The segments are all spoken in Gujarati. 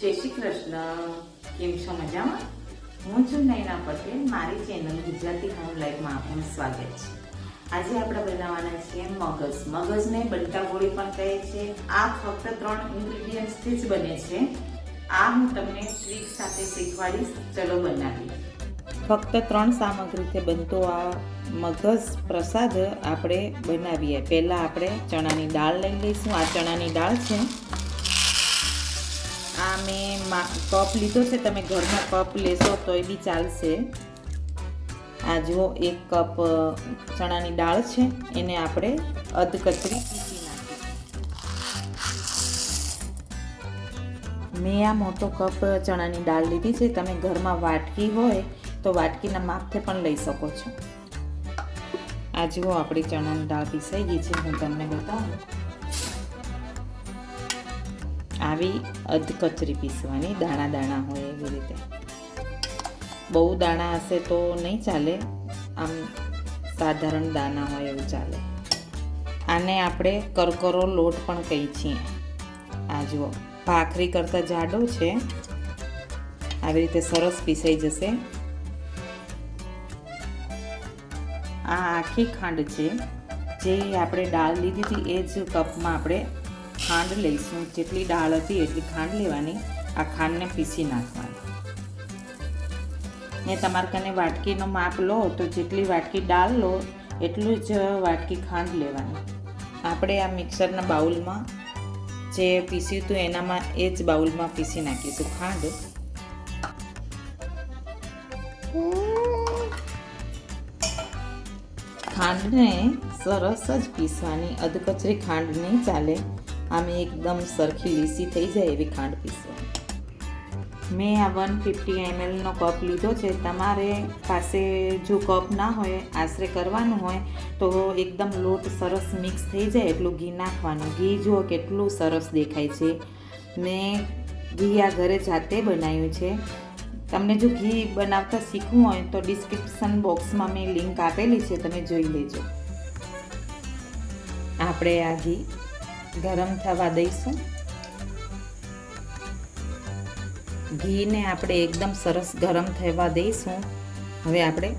જય શ્રી કૃષ્ણ. કેમ છો મજામાં? હું છું નૈના પટેલ. મારી ચેનલ ગુજરાતી હોમ લાઈફમાં આપનું સ્વાગત છે. આજે આપણે બનાવવાના છીએ મગજ. મગજને બનતા ગોળી પણ કહે છે. આ ફક્ત ત્રણ ઇન્ગ્રીડિયન્ટ્સથી જ બને છે. આ હું તમને ટ્રીક સાથે શીખવાડીશ. ચલો બનાવીએ. ફક્ત ત્રણ સામગ્રીથી બનતો આ મગજ પ્રસાદ આપણે બનાવીએ. પહેલાં આપણે ચણાની દાળ લઈ લઈશું. આ ચણાની દાળ છે. આ મેં કપ લીધો છે, તમે ઘરમાં કપ લેશો તોય બી ચાલશે. આ જુઓ, એક કપ ચણાની દાળ છે, એને આપણે અધકચરી પીસી નાખીશું. મેં આ મોટો કપ ચણાની દાળ લીધી છે, તમે ઘરમાં વાટકી હોય તો વાટકીના માપથી પણ લઈ શકો છો. આ જુઓ, આપણી ચણાની દાળ પીસાઈ ગઈ છે, હું તમને બતાવું. આવી અધકચરી પીસવાની, દાણા દાણા હોય એવી રીતે. બહુ દાણા હશે તો નહીં ચાલે, આમ સાધારણ દાણા હોય એવું ચાલે. આને આપણે કરકરો લોટ પણ કહીએ છીએ. આ જુઓ, ભાખરી કરતાં જાડો છે. આવી રીતે સરસ પીસાઈ જશે. આ આખી ખાંડ છે, જે આપણે દાળ લીધી હતી એ જ કપમાં આપણે ખાંડ લઈશું. જેટલી દાળ હતી એટલી ખાંડ લેવાની. આ ખાંડને પીસી નાખવાની. ને તમારે કને વાટકીનો માપ લો, તો જેટલી વાટકી દાળ લો, એટલું જ વાટકી ખાંડ લેવાની. આપણે આ મિક્સરના બાઉલમાં જે પીસ્યું હતું, એનામાં એ જ બાઉલમાં પીસી નાખીશું ખાંડ. ખાંડને સરસ જ પીસવાની. અધકચરી ખાંડ નહીં ચાલે. આમ એકદમ સરખી લીસી થઈ જાય એવી ખાંડ પીસવાની. મેં આ વન ફિફ્ટી એમએલનો કપ લીધો છે. તમારે પાસે જો કપ ના હોય, આશરે કરવાનું હોય, તો એકદમ લોટ સરસ મિક્સ થઈ જાય એટલું ઘી નાખવાનું. ઘી જુઓ કેટલું સરસ દેખાય છે. મેં ઘી આ ઘરે જાતે બનાવ્યું છે. તમને જો ઘી બનાવતા શીખવું હોય, તો ડિસ્ક્રિપ્શન બોક્સમાં મેં લિંક આપેલી છે, તમે જોઈ લેજો. આપણે આ ઘી ગરમ થવા દઈશું. ઘીને આપણે એકદમ સરસ ગરમ થવા દઈશું. હવે આપણે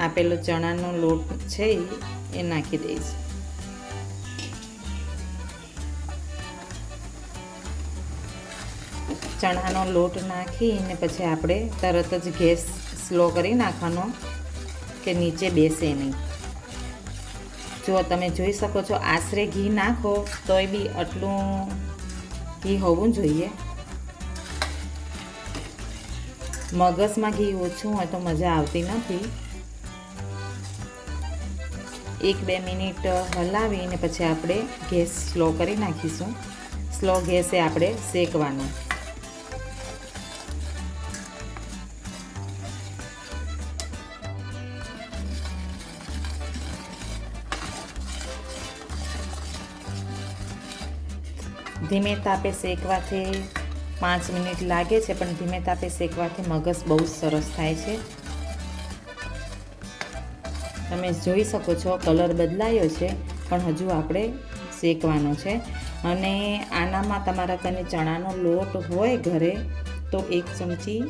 આપેલો ચણાનો લોટ છે એ નાખી દઈશું. ચણાનો લોટ નાખીને પછી આપણે તરત જ ગેસ સ્લો કરી નાખવાનો કે નીચે બેસે નહીં. જો તમે જોઈ શકો છો, આશરે ઘી નાખો, તોય બી આટલું ઘી હોવું જોઈએ. મગજમાં ઘી ઓછું હોય તો મજા આવતી નથી. એક બે મિનિટ હલાવીને પછી આપણે ગેસ સ્લો કરી નાખીશું. સ્લો ગેસે આપણે શેકવાનું. ધીમે તાપે શેકવાથી પાંચ મિનિટ લાગે છે, પણ ધીમે તાપે શેકવાથી મગજ બહુ સરસ થાય છે. તમે જોઈ શકો છો, કલર બદલાયો છે, પણ હજુ આપણે શેકવાનો છે. અને આનામાં તમારા કને ચણાનો લોટ હોય ઘરે, તો એક ચમચી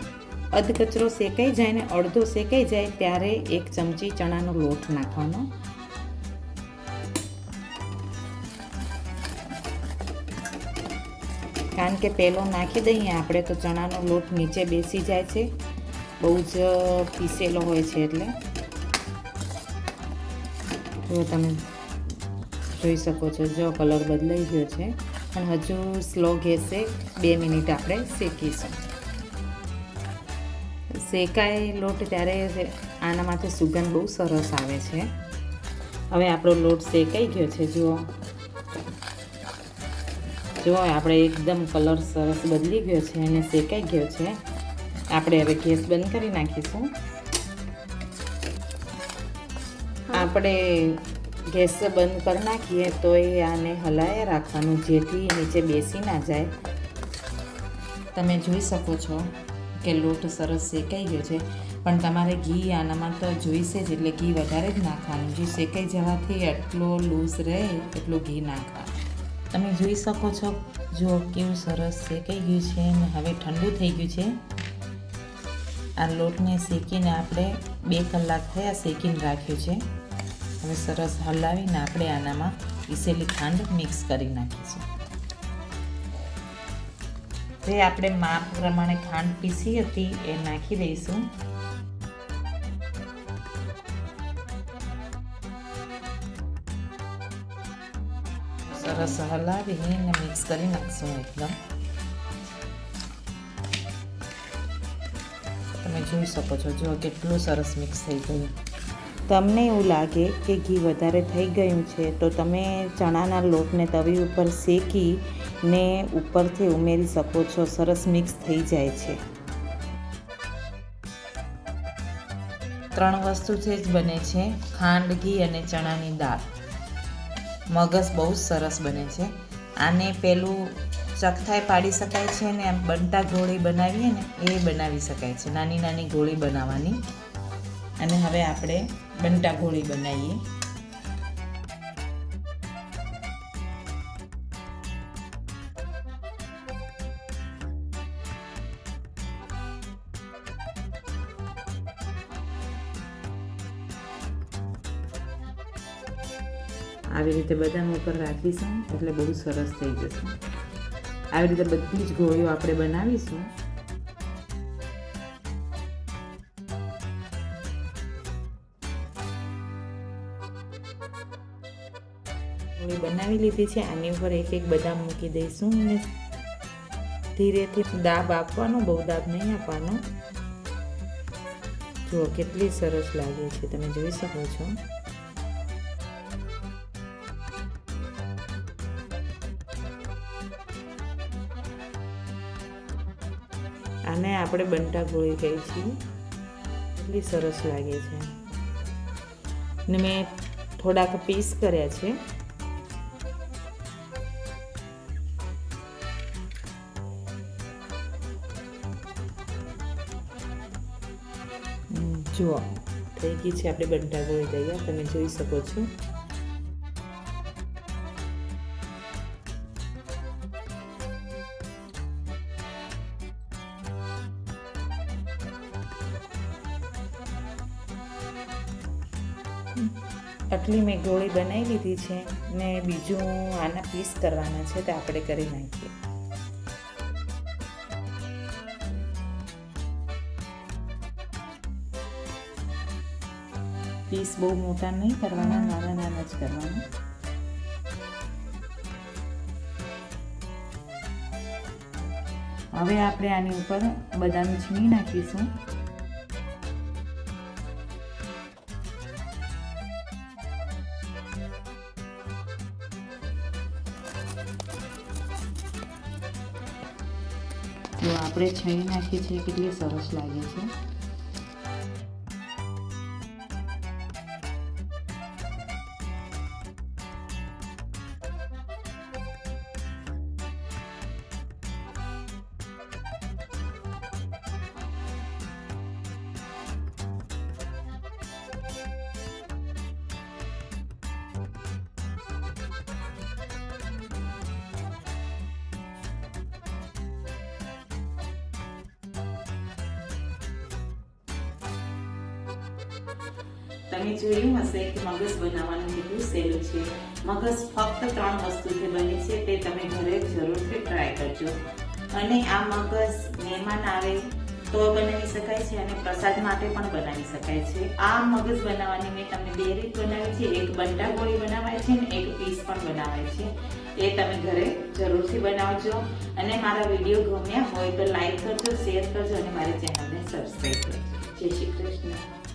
અધકચરો શેકાઈ જાય ને અડધો શેકાઈ જાય, ત્યારે એક ચમચી ચણાનો લોટ નાખવાનો. કારણ કે પહેલો નાખી દઈએ, આપણે તો ચણાનો લોટ નીચે બેસી જાય છે. બહુ જ પીસેલો હોય છે એટલે. જો તમે જોઈ શકો છો, જો કલર બદલાઈ ગયો છે. પણ હજુ સ્લો ગેસે બે મિનિટ આપણે શેકીશું. શેકાય લોટ ત્યારે આનામાંથી સુગંધ બહુ સરસ આવે છે. હવે આપણો લોટ શેકાઈ ગયો છે, જુઓ. જો આપણે એકદમ કલર સરસ બદલી ગયો છે અને શેકાઈ ગયો છે. આપણે હવે ગેસ બંધ કરી નાખીશું. આપણે ગેસ બંધ કરી નાખીએ તો એ આને હલાયા રાખવાનું જેથી નીચે બેસી ના જાય. તમે જોઈ શકો છો કે લોટ સરસ શેકાઈ ગયો છે. પણ તમારે ઘી આનામાં તો જોઈશે જ એટલે ઘી વધારે જ નાખવાનું. જે શેકાઈ જવાથી એટલો લૂઝ રહે એટલું ઘી નાખવાનું. તમે જોઈ શકો છો જો કેવું સરસ શેકાઈ ગયું છે અને હવે ઠંડુ થઈ ગયું છે. આ લોટને શેકીને આપણે બે કલાક થયા શેકીને રાખ્યું છે. હવે સરસ હલાવીને આપણે આનામાં પીસેલી ખાંડ મિક્સ કરી નાખીશું. જે આપણે માપ પ્રમાણે ખાંડ પીસી હતી એ નાખી દઈશું. સરસ હલાવીને એને મિક્સ કરી નાખશું એકદમ તમે જોઈ શકો છો જો કેટલું સરસ મિક્સ થઈ ગયું તમને એવું લાગે કે ઘી વધારે થઈ ગયું છે તો તમે ચણાના લોટને તવી ઉપર શેકી ને ઉપરથી ઉમેરી શકો છો. સરસ મિક્સ થઈ જાય છે. ત્રણ વસ્તુ છે જ બને છે ખાંડ ઘી અને ચણાની દાળ. મગસ બહુ જ સરસ બને છે. આને પેલું ચકથાઈ પાડી શકાય છે ને બનતા ગોળી બનાવીએ ને એ બનાવી શકાય છે. નાની નાની ગોળી બનાવવાની. અને હવે આપણે બનતા ગોળી બનાવીએ. આવી રીતે બદામ ઉપર રાખીશું, એટલે બહુ સરસ થઈ જશે. આવી રીતે બધી જ ગોળીઓ આપણે બનાવીશું. ગોળી બનાવી લીધી છે, આની ઉપર એક એક બદામ મૂકી દઈશું અને ધીરેથી દાબ આપવાનો, બહુ દાબ નહીં આપવાનો. જુઓ કેટલી સરસ લાગે છે, તમે જોઈ શકો છો. આને આપણે બંટા ગોળી કહીએ છીએ. એટલી સરસ લાગે છે. ને મેં થોડાક પીસ કર્યા છે. જુઓ, થઈ ગઈ છે આપણે બંટા ગોળી તૈયાર, તમે જોઈ શકો છો. આટલી મેં ગોળી બનાવી લીધી છે ને બીજું આના પીસ કરવાના છે તે આપણે કરી નાખીએ. પીસ બહુ મોટા નહીં કરવાના, નાના નાના જ કરવાના. હવે આપણે આની ઉપર બદામ છીણી નાખીશું. જો આપણે છણી નાખીએ છીએ કેટલી સરસ લાગે છે. તમે જોયું હશે કે મગજ બનાવવાનું કેટલું સહેલું છે. મગજ ફક્ત ત્રણ વસ્તુથી બને છે, તે તમે ઘરે જરૂરથી ટ્રાય કરજો. અને આ મગજ મહેમાન આવે તો બનાવી શકાય છે અને પ્રસાદ માટે પણ બનાવી શકાય છે. આ મગજ બનાવવાની મેં તમને બે રીત બનાવી છે, એક બંટા ગોળી બનાવાય છે અને એક પીસ પણ બનાવાય છે. એ તમે ઘરે જરૂરથી બનાવજો. અને મારા વીડિયો ગમ્યા હોય તો લાઈક કરજો શેર કરજો અને મારી ચેનલને સબસ્ક્રાઈબ કરજો. જય શ્રી કૃષ્ણ.